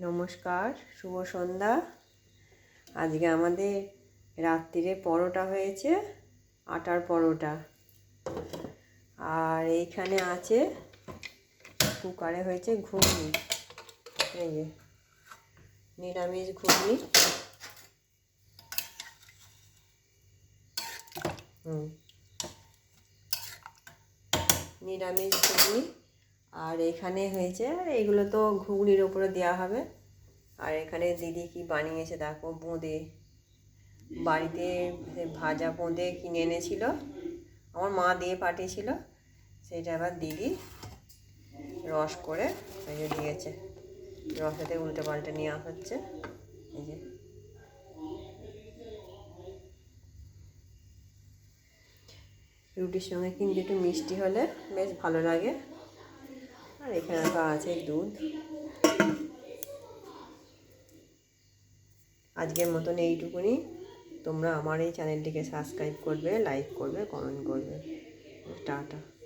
নমস্কার, শুভ সন্ধ্যা। আজকে আমাদের রাত্রিরে পরোটা হয়েছে, আটার পরোটা। আর এইখানে আছে, কুকারে হয়েছে ঘুগনি। এই যে, নিরামিষ ঘুগনি। হুম। নিরামিষ ঘুগনি। আর এখানে হয়েছে এগুলো তো ঘুগনির ওপরে দেওয়া হবে। আর এখানে দিদি কি বানিয়েছে দেখো, বোঁদে। বাড়িতে ভাজা বোঁদে কিনে এনেছিল। আমার মা দিয়ে পাঠিয়েছিল, সেটা আবার দিদি রস করে এই দিয়েছে। রসেতে উল্টে পাল্টে নেওয়া হচ্ছে, এই যে। রুটির সঙ্গে কিন্তু একটু মিষ্টি হলে বেশ ভালো লাগে। আর এখানে তো আছে দুধ। আজকের মতন এইটুকুনি। তোমরা আমার এই চ্যানেলটিকে সাবস্ক্রাইব করবে লাইক করবে কমেন্ট করবে। টাটা।